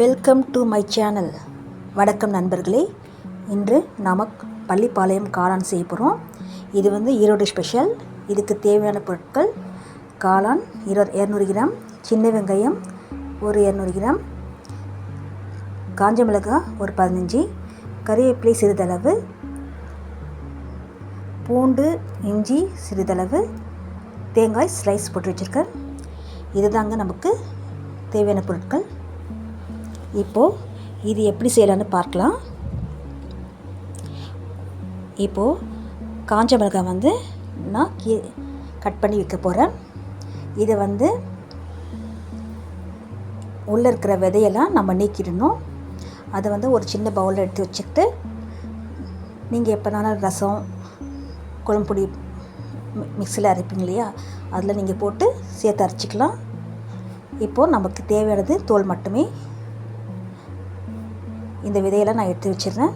Welcome to my channel வணக்கம் நண்பர்களே. இன்று நாம் பள்ளிப்பாளையம் காளான் செய்ய போகிறோம் இது வந்து ஈரோடு ஸ்பெஷல் இதுக்கு தேவையான பொருட்கள் காளான் இரு இரநூறு கிராம் சின்ன வெங்காயம் ஒரு இரநூறு கிராம் காஞ்ச மிளகாய் ஒரு பதினஞ்சு கறிவேப்பிலை சிறிதளவு பூண்டு இஞ்சி சிறிதளவு தேங்காய் ஸ்லைஸ் போட்டு வச்சுருக்கேன். இதுதாங்க நமக்கு தேவையான பொருட்கள். இப்போது இது எப்படி செய்யலான்னு பார்க்கலாம். இப்போது காஞ்ச மிளகாய் வந்து நான் கீ கட் பண்ணி வைக்க போகிறேன் இதை வந்து உள்ளே இருக்கிற விதையெல்லாம் நம்ம நீக்கிடணும். அதை வந்து ஒரு சின்ன பவுலில் எடுத்து வச்சுக்கிட்டு நீங்கள் எப்போனாலும் ரசம் குழம்புடி மிக்சியில் அரைப்பீங்க இல்லையா? அதில் நீங்கள் போட்டு சேர்த்து அரைச்சிக்கலாம். இப்போது நமக்கு தேவையானது தோல் மட்டுமே. இந்த விதையெல்லாம் நான் எடுத்து வச்சிடுறேன்.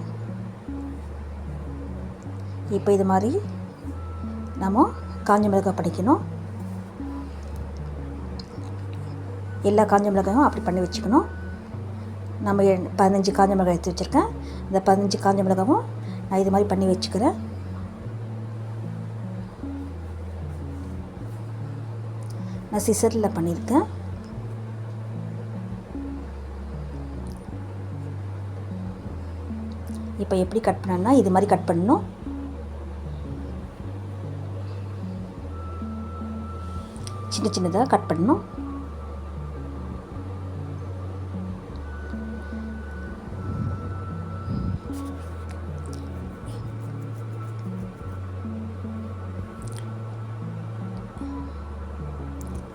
இப்போ இது மாதிரி நம்ம காஞ்ச மிளகாய் படிக்கணும். எல்லா காஞ்ச மிளகாயும் அப்படி பண்ணி வச்சுக்கணும். நம்ம எ- பதினஞ்சு காஞ்ச மிளகாய் எடுத்து வச்சுருக்கேன். இந்த பதினஞ்சு காஞ்ச மிளகாவும் நான் இது மாதிரி பண்ணி வச்சுக்கிறேன். நான் சிசரில் பண்ணியிருக்கேன். இப்போ எப்படி கட் பண்ணணும்னா இது மாதிரி கட் பண்ணணும். சின்ன சின்னதாக கட் பண்ணணும்.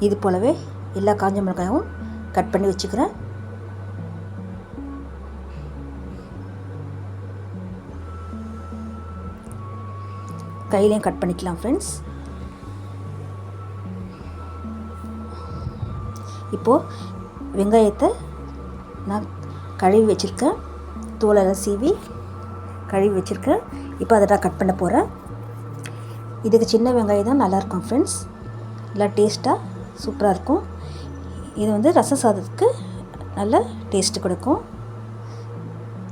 இது போலவே எல்லா காஞ்ச மிளகாயும் கட் பண்ணி வச்சுக்கிறேன். கையிலையும் கட் பண்ணிக்கலாம் ஃப்ரெண்ட்ஸ் இப்போது வெங்காயத்தை நான் கழுவி வச்சுருக்கேன். தோலெல்லாம் சீவி கழுவி வச்சுருக்கேன். இப்போ அதை நான் கட் பண்ண போகிறேன் இதுக்கு சின்ன வெங்காயம் தான் நல்லாயிருக்கும் ஃப்ரெண்ட்ஸ் நல்லா டேஸ்ட்டாக சூப்பராக இருக்கும். இது வந்து ரச சாதத்துக்கு நல்ல டேஸ்ட்டு கொடுக்கும்.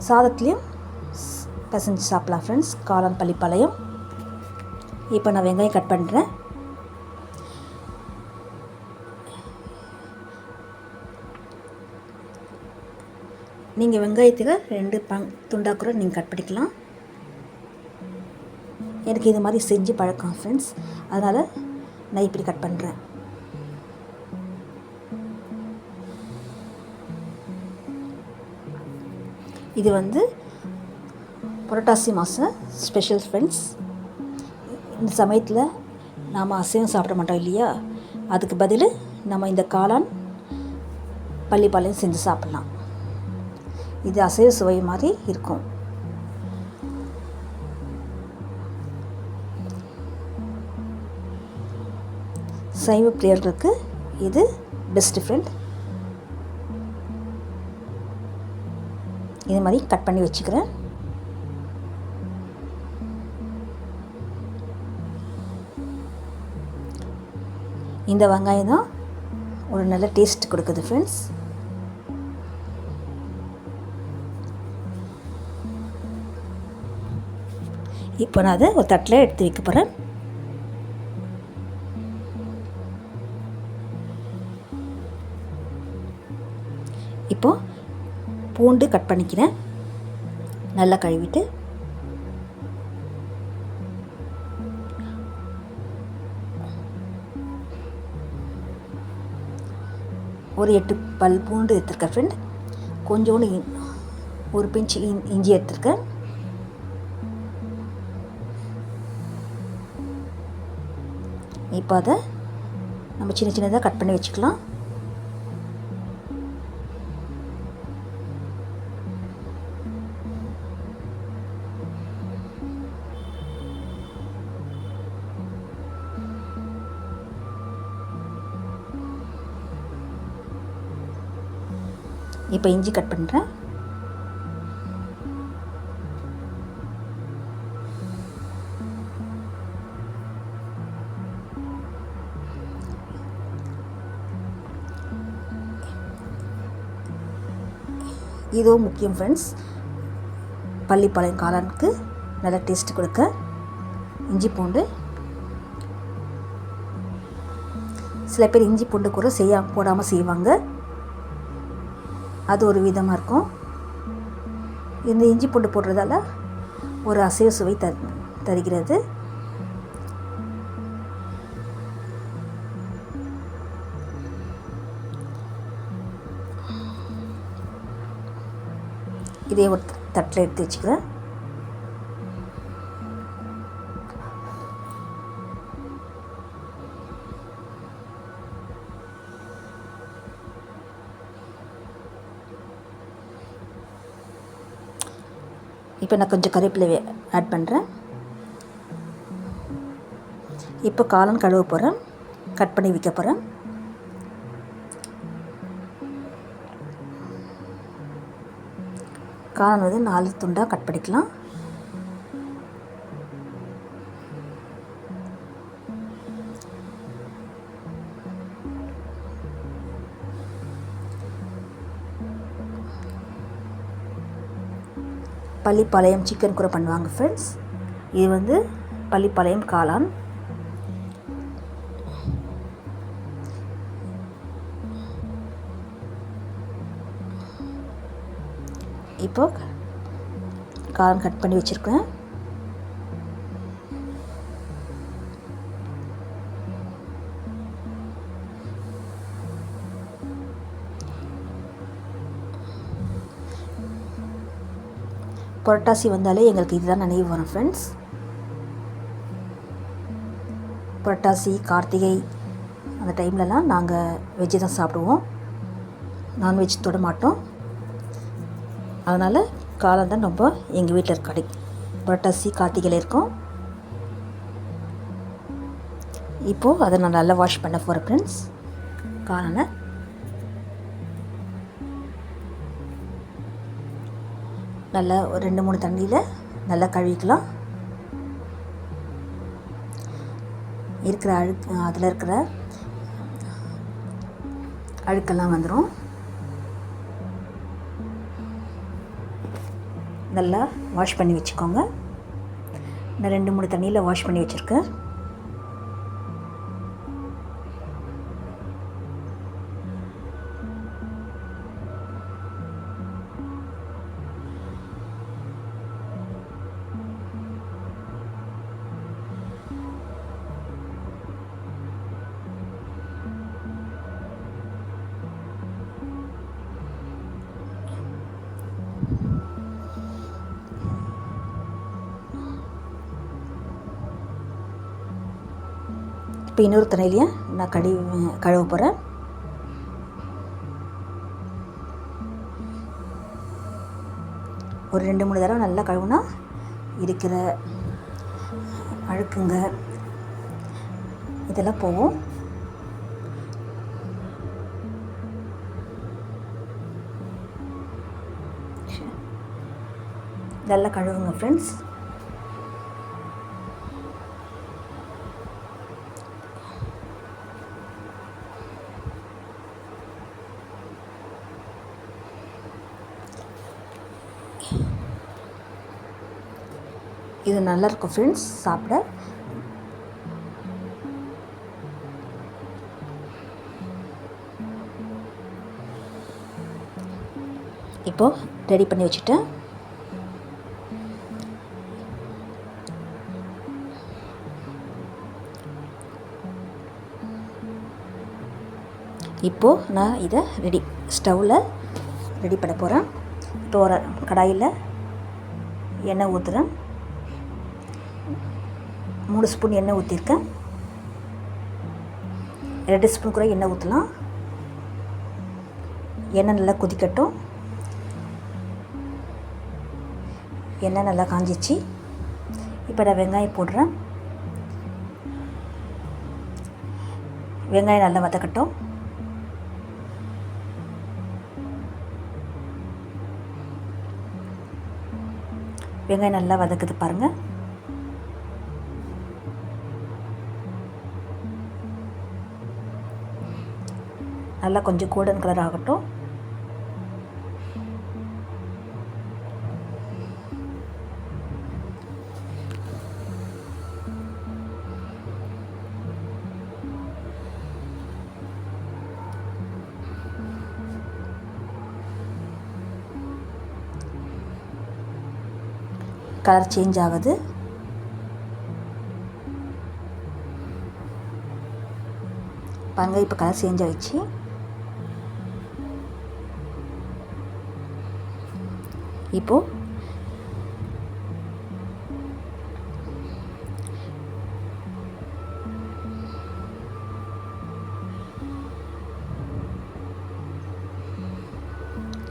சாதத்துலேயும் ஸ்- பிசைஞ்சு சாப்பிட்லாம் ஃப்ரெண்ட்ஸ் காளான் பள்ளிப்பாளையம். இப்போ நான் வெங்காயம் கட் பண்ணுறேன். நீங்கள் வெங்காயத்துக்கு ரெண்டு பங் துண்டா கூட நீங்கள் கட் பண்ணிக்கலாம். எனக்கு இது மாதிரி செஞ்சு பழக்கம் ஃப்ரெண்ட்ஸ் அதனால் நான் இப்படி கட் பண்ணுறேன். இது வந்து புரட்டாசி மாதம் ஸ்பெஷல் ஃப்ரெண்ட்ஸ் இந்த சமயத்தில் நாம் அசைவம் சாப்பிட மாட்டோம் இல்லையா? அதுக்கு பதில் நம்ம இந்த காளான் பள்ளிப்பாளையம் செஞ்சு சாப்பிட்லாம். இது அசைவ சுவை மாதிரி இருக்கும். சைவ பிரியர்களுக்கு இது பெஸ்ட் ஃப்ரெண்ட் இது மாதிரி கட் பண்ணி வச்சுக்கிறேன். இந்த வெங்காயம் தான் ஒரு நல்ல டேஸ்ட் கொடுக்குது ஃப்ரெண்ட்ஸ் இப்போ நான் அதை ஒரு தட்டில் எடுத்து வைக்க போகிறேன் இப்போ பூண்டு கட் பண்ணிக்கிறேன். நல்லா கழுவிட்டு ஒரு எட்டு பல் பூண்டு எடுத்திருக்கேன் ஃப்ரெண்ட் கொஞ்சோண்டு ஒரு பிஞ்சு இன்- இஞ்சி எடுத்திருக்கேன். இப்போ அதை நம்ம சின்ன சின்னதாக கட் பண்ணி வச்சுக்கலாம். இப்போ இஞ்சி கட் பண்ணுறேன் இதுவும் முக்கியம் ஃப்ரெண்ட்ஸ் பள்ளிப்பாளையம் காளானுக்கு நல்ல டேஸ்ட் கொடுக்க. இஞ்சி பூண்டு. சில பேர் இஞ்சி பூண்டு கூட செய்ய போடாமல் செய்வாங்க. அது ஒரு விதமாக இருக்கும். இந்த இஞ்சி பூண்டு போடுறதால ஒரு அசைவ சுவை த தருகிறது. இதே ஒரு தட்டில் எடுத்து வச்சுக்கிறேன். இப்போ நான் கொஞ்சம் கருவேப்பிலை ஆட் பண்ணுறேன் இப்போ காளான் கழுவ போகிறேன் கட் பண்ணி விற்க போகிறேன் காளான் வந்து நாலு துண்டாக கட் பண்ணிக்கலாம். பள்ளிப்பாளையம் சிக்கன் கூட பண்ணுவாங்க ஃப்ரெண்ட்ஸ் இது வந்து பள்ளிப்பாளையம் காளான். இப்போ காளான் கட் பண்ணி வச்சுருக்கேன் புரட்டாசி வந்தாலே எங்களுக்கு இதுதான் நினைவு வரும் ஃப்ரெண்ட்ஸ் புரட்டாசி கார்த்திகை அந்த டைம்லலாம் நாங்கள் வெஜ்ஜு தான் சாப்பிடுவோம். நான்வெஜ் தொட மாட்டோம். அதனால் காலம் தான் ரொம்ப எங்கள் வீட்டில் கடை புரட்டாசி கார்த்திகையில் இருக்கும். இப்போது அதை நான் நல்லா வாஷ் பண்ண போகிறேன் ஃப்ரெண்ட்ஸ் காலனை நல்லா ஒரு ரெண்டு மூணு தண்ணியில் நல்லா கழுவிக்கலாம். இருக்கிற அழுக்கு அதில் இருக்கிற அழுக்கெல்லாம் வந்துடும் நல்லா வாஷ் பண்ணி வச்சுக்கோங்க. நான் ரெண்டு மூணு தண்ணியில் வாஷ் பண்ணி வச்சுருக்கேன். இப்போ இன்னொரு தண்ணிலையும் நான் கழுவி கழுவ போகிறேன் ஒரு ரெண்டு மூணு தடவை நல்லா கழுவுனா இருக்கிற அழுக்குங்க இதெல்லாம் போகும். நல்லா கழுவுங்க ஃப்ரெண்ட்ஸ் இது நல்லாயிருக்கும் ஃப்ரெண்ட்ஸ் சாப்பிட. இப்போது ரெடி பண்ணி வச்சுட்டேன் இப்போது நான் இதை ரெடி ஸ்டவ்வில் ரெடி பண்ண போகிறேன் இப்போ ஒரு கடாயில் எண்ணெய் ஊற்றுறேன் மூணு ஸ்பூன் எண்ணெய் ஊற்றிருக்கேன் ரெண்டு ஸ்பூன் கூட எண்ணெய் ஊற்றலாம் எண்ணெய் நல்லா கொதிக்கட்டும். எண்ணெய் நல்லா காஞ்சிச்சு. இப்போ நான் வெங்காயம் போடுறேன். வெங்காயம் நல்லா வதக்கட்டும். வெங்காயம் நல்லா வதக்குது பாருங்கள் நல்லா கொஞ்சம் கோல்டன் கலர் ஆகட்டும். கலர் சேஞ்ச் ஆகுது. பாருங்கள் இப்போ கலர் சேஞ்ச் ஆகிடுச்சு இப்போது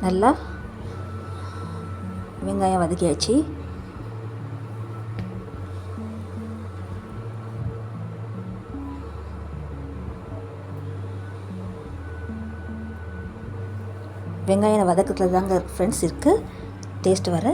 நல்லா வெங்காயம் வதக்கியாச்சு. வெங்காயம் வதக்கத்தில் தாங்க ஃப்ரெண்ட்ஸ் இருக்குது டேஸ்ட் வர.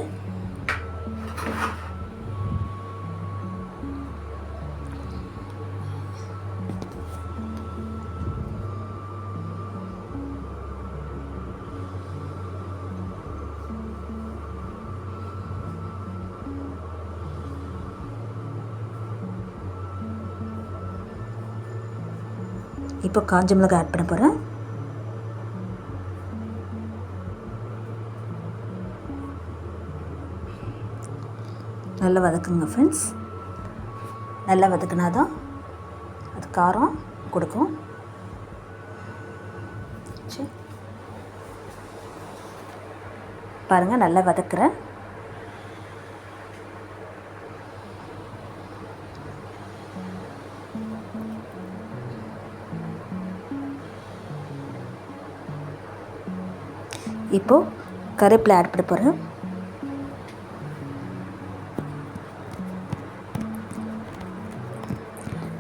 இப்போ காஞ்ச மிளகாய் ஆட் பண்ண போகிறேன் நல்லா வதக்குங்க ஃப்ரெண்ட்ஸ் நல்லா வதக்குனா தான் அது காரம் கொடுக்கும். சரி. பாருங்கள் நல்லா வதக்குறேன் இப்போது கருவேப்பிலை ஆட் பண்ண போகிறேன்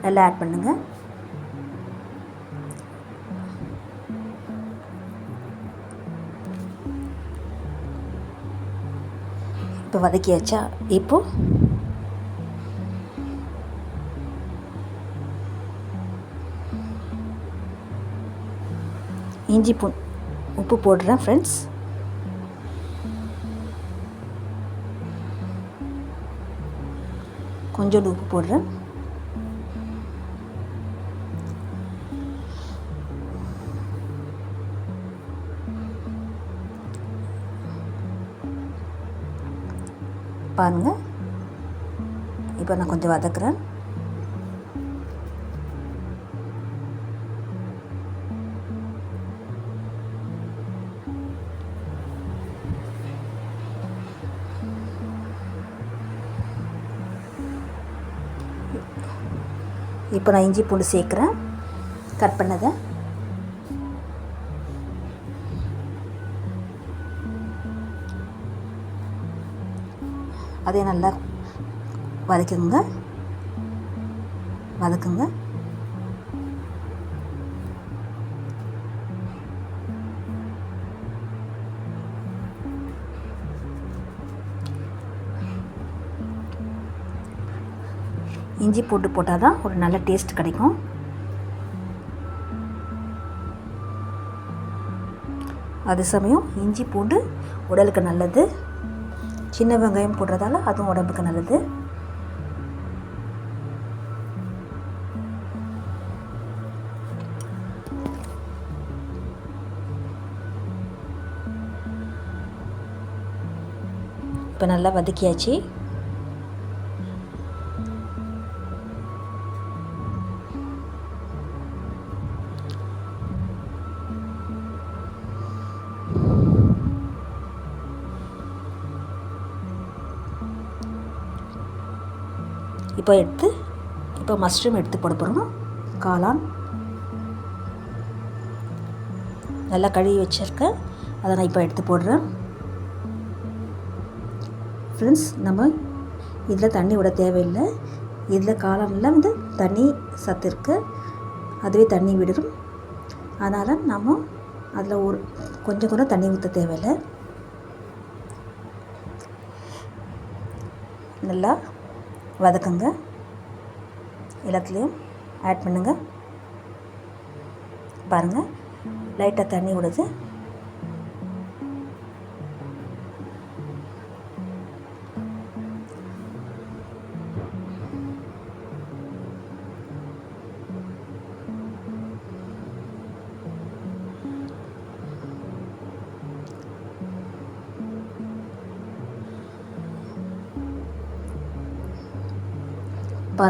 நல்லா ஆட் பண்ணுங்கள் இப்போ வதக்கியாச்சா? இப்போ? இஞ்சி பூ உப்பு போடுறேன் ஃப்ரெண்ட்ஸ் கொஞ்சோண்டு உப்பு போடுறேன். பாருங்கள் இப்போ நான் கொஞ்சம் வதக்குறேன். இப்போ நான் இஞ்சி பூண்டு சேர்க்குறேன். கட் பண்ணதை. அதே நல்லா வதக்குங்க. வதக்குங்க. இஞ்சி போட்டு போட்டால் தான் ஒரு நல்ல டேஸ்ட் கிடைக்கும். அது சமயம் இஞ்சி பூண்டு உடலுக்கு நல்லது. சின்ன வெங்காயம் போடுறதால அதுவும் உடம்புக்கு நல்லது. இப்போ நல்லா வதக்கியாச்சு. இப்போ எடுத்து இப்போ மஷ்ரூம் எடுத்து போட போகிறோம் காளான். நல்லா கழுவி வச்சுருக்கேன் அதை நான் இப்போ எடுத்து போடுறேன். ஃப்ரெண்ட்ஸ் நம்ம இதில் தண்ணி விட தேவையில்லை. இதில் காளானில் வந்து தண்ணி சத்து இருக்குது அதுவே தண்ணி விடும் அதனால் நம்ம அதில் ஒரு கொஞ்சம் கூட தண்ணி ஊற்ற தேவையில்லை. நல்லா வதக்குங்க. எல்லாத்துலேயும் ஆட் பண்ணுங்கள் பாருங்கள் லைட்டாக தண்ணி விடுது.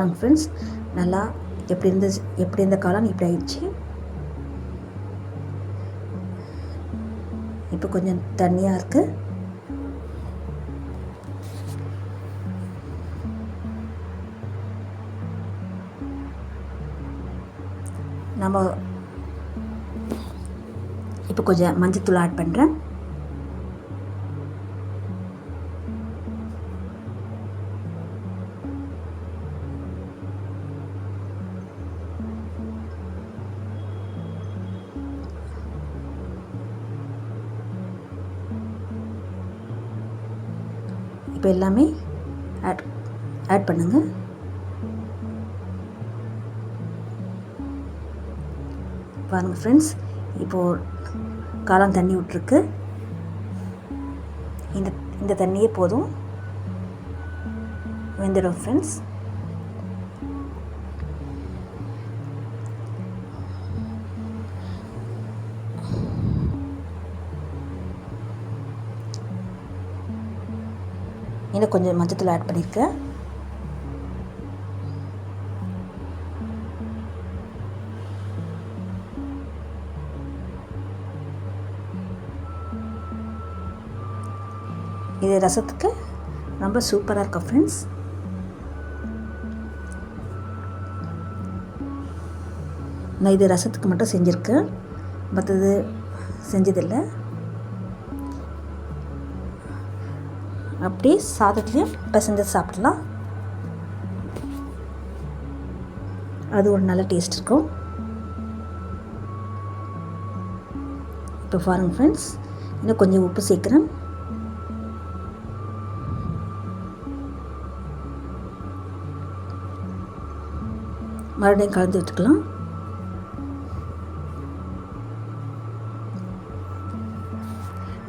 பாருங்கள் ஃப்ரெண்ட்ஸ் நல்லா எப்படி இருந்துச்சு எப்படி இருந்த காலம் இப்படி ஆயிடுச்சு. இப்போ கொஞ்சம் தண்ணியாக இருக்குது நம்ம இப்போ கொஞ்சம் மஞ்சள் தூள் ஆட் பண்ணுறேன் எல்லாமே ஆட் ஆட் பண்ணுங்கள் பாருங்கள் ஃப்ரெண்ட்ஸ் இப்போது காளான் தண்ணி விட்ருக்கு இந்த இந்த தண்ணியே போதும். வெந்துடும் ஃப்ரெண்ட்ஸ் இன்னும் கொஞ்சம் மஞ்சத்தூள் ஆட் பண்ணியிருக்கேன். இது ரசத்துக்கு ரொம்ப சூப்பராக இருக்கும் ஃப்ரெண்ட்ஸ் நான் இது ரசத்துக்கு மட்டும் செஞ்சுருக்கேன். மற்றது செஞ்சதில்லை. அப்படியே சாதத்துலேயும் பிசைஞ்சு சாப்பிடலாம். அது ஒரு நல்ல டேஸ்ட் இருக்கும். இப்போ பாருங்கள் ஃப்ரெண்ட்ஸ் இன்னும் கொஞ்சம் உப்பு சேர்க்குறேன். மறுபடியும் கலந்து விட்டுக்கலாம்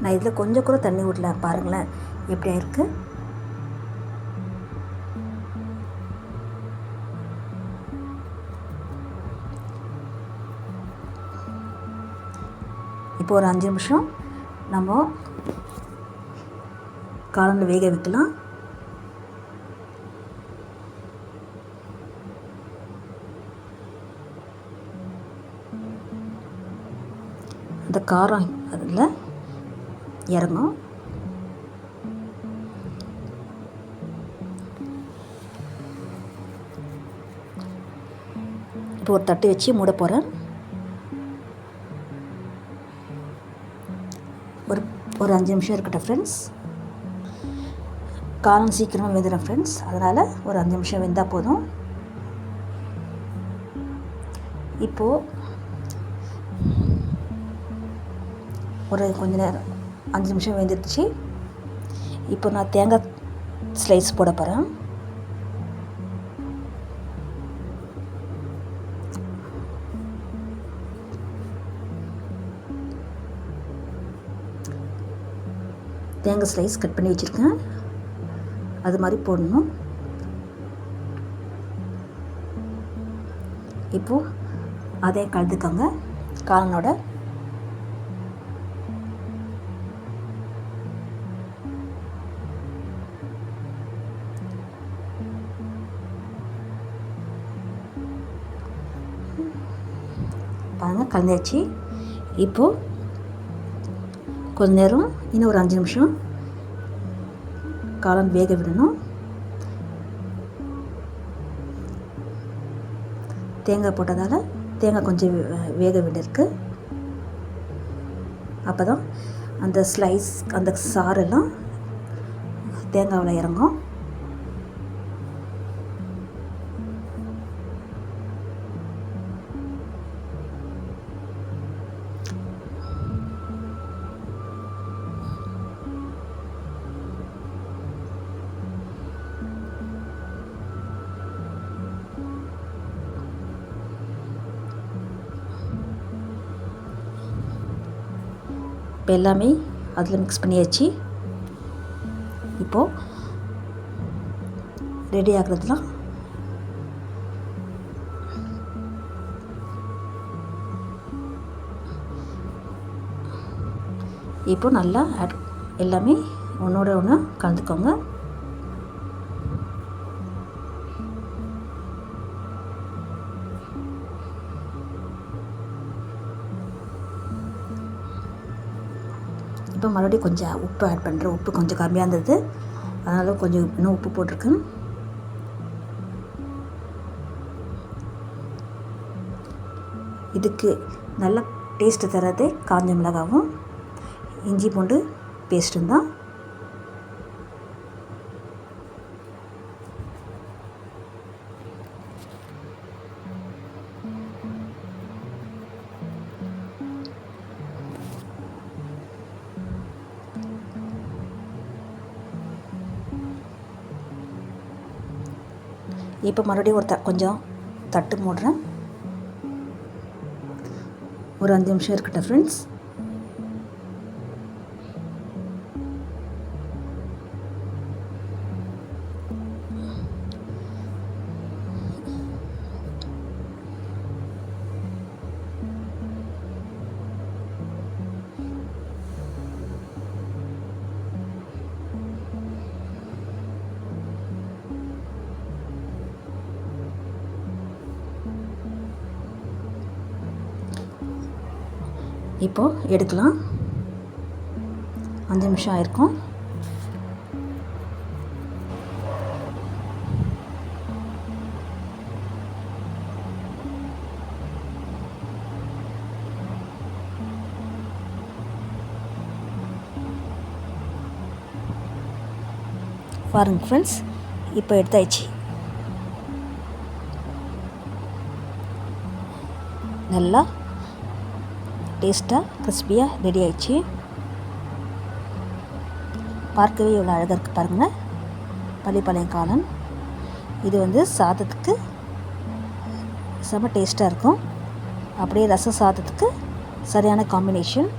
நான் இதில் கொஞ்சம் கூட தண்ணி விடல பாருங்களேன். எப்படி இருக்கு இப்போ ஒரு அஞ்சு நிமிஷம். நம்ம காலனில் வேக வைக்கலாம். அந்த காரம் அதில் இறங்கும் இப்போ ஒரு தட்டு வச்சு மூட போகிறேன் ஒரு ஒரு அஞ்சு நிமிஷம் இருக்கட்டும் ஃப்ரெண்ட்ஸ் காலம் சீக்கிரமாக வெந்துடும் ஃப்ரெண்ட்ஸ் அதனால் ஒரு அஞ்சு நிமிஷம் வெந்தால் போதும். இப்போது ஒரு கொஞ்ச நேரம் அஞ்சு நிமிஷம் வெந்துடுச்சு இப்போ நான் தேங்காய் ஸ்லைஸ் போட போகிறேன் தேங்காய் ஸ்லைஸ் கட் பண்ணி வச்சுருக்கேன். அது மாதிரி போடணும். இப்போது அதே கலந்துக்கோங்க. காலனோட. பாருங்கள் கலந்தாச்சு. இப்போது கொஞ்ச நேரம் இன்னும் ஒரு அஞ்சு நிமிஷம். காளான் வேக விடணும். தேங்காய் போட்டதால் தேங்காய் கொஞ்சம் வே- வேக விடிருக்கு அப்போ தான் அந்த ஸ்லைஸ் அந்த சாரெல்லாம் தேங்காவில் இறங்கும். இப்போ எல்லாமே அதில் மிக்ஸ் பண்ணியாச்சு. இப்போது ரெடி ஆகுறதுலாம் இப்போ நல்லா ஆட் எல்லாமே ஒன்றோட ஒன்று கலந்துக்கோங்க. இப்போ மறுபடியும் கொஞ்சம் உப்பு ஆட் பண்ணுறேன் உப்பு கொஞ்சம் கம்மியாக இருந்தது. அதனால் கொஞ்சம் இன்னும் உப்பு போட்டிருக்கேன். இதுக்கு நல்ல டேஸ்ட்டு தரது காஞ்ச மிளகாவும் இஞ்சி பூண்டு பேஸ்ட்டும் தான். இப்போ மறுபடியும் ஒரு த கொஞ்சம் தட்டு மூடுறேன். ஒரு அஞ்சு நிமிஷம் இருக்கட்டும் ஃப்ரெண்ட்ஸ் இப்போது எடுக்கலாம். அஞ்சு நிமிஷம் ஆயிருக்கும். பாருங்க ஃப்ரெண்ட்ஸ் இப்போ எடுத்தாச்சு. நல்லா டேஸ்ட்டாக கிறிஸ்பியாக ரெடி ஆயிடுச்சு. பார்க்கவே இவ்வளோ அழகாக இருக்குது பாருங்கள் பள்ளிப்பாளையம் காளான் இது வந்து சாதத்துக்கு செம்ம டேஸ்ட்டாக இருக்கும். அப்படியே ரசம் சாதத்துக்கு சரியான காம்பினேஷன்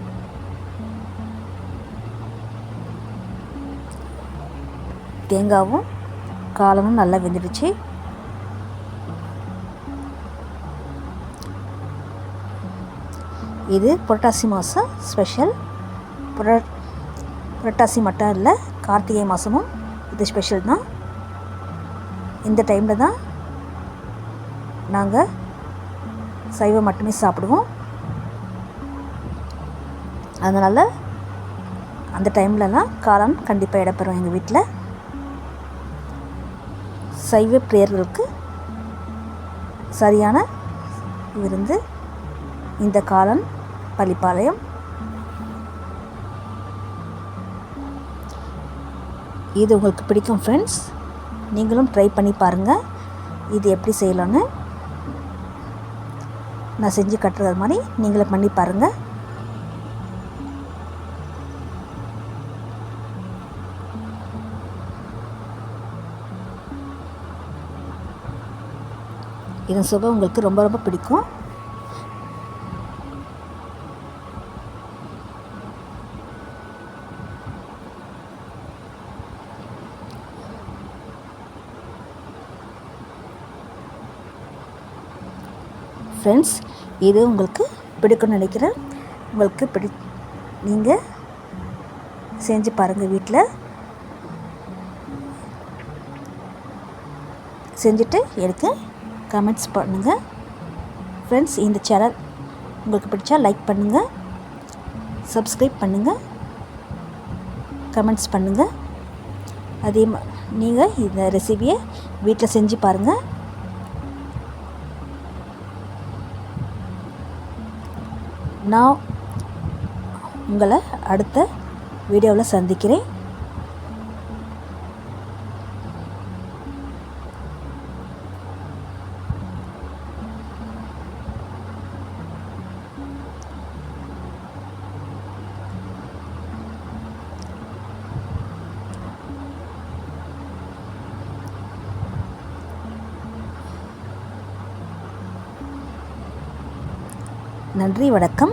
தேங்காவும் காலமும் நல்லா வெந்துடுச்சு. இது புரட்டாசி மாதம் ஸ்பெஷல் புர புரட்டாசி மட்டும் இல்லை கார்த்திகை மாதமும் இது ஸ்பெஷல் தான். இந்த டைமில் தான் நாங்கள் சைவம் மட்டுமே சாப்பிடுவோம். அதனால் அந்த டைம்லலாம் காளான் கண்டிப்பாக இடப்பெறும் எங்கள் வீட்டில் சைவ பிரியர்களுக்கு சரியான விருந்து இந்த காளான் பள்ளிப்பாளையம் இது உங்களுக்கு பிடிக்கும் ஃப்ரெண்ட்ஸ் நீங்களும் ட்ரை பண்ணி பாருங்கள் இது எப்படி செய்யலான்னு நான் செஞ்சு கட்டுறது மாதிரி நீங்களும் பண்ணி பாருங்கள் இதன் சுகம் உங்களுக்கு ரொம்ப ரொம்ப பிடிக்கும் ஃப்ரெண்ட்ஸ் இது உங்களுக்கு பிடிக்கும்னு நினைக்கிறேன். உங்களுக்கு பிடி நீங்கள் செஞ்சு பாருங்கள் வீட்டில் செஞ்சுட்டு எனக்கு கமெண்ட்ஸ் பண்ணுங்கள் ஃப்ரெண்ட்ஸ் இந்த சேனல் உங்களுக்கு பிடிச்சா லைக் பண்ணுங்கள் சப்ஸ்கிரைப் பண்ணுங்கள் கமெண்ட்ஸ் பண்ணுங்கள் அதே மா நீங்கள் இந்த ரெசிபியை வீட்டில் செஞ்சு பாருங்கள் நான் உங்களை அடுத்த வீடியோவில் சந்திக்கிறேன். நன்றி வணக்கம்.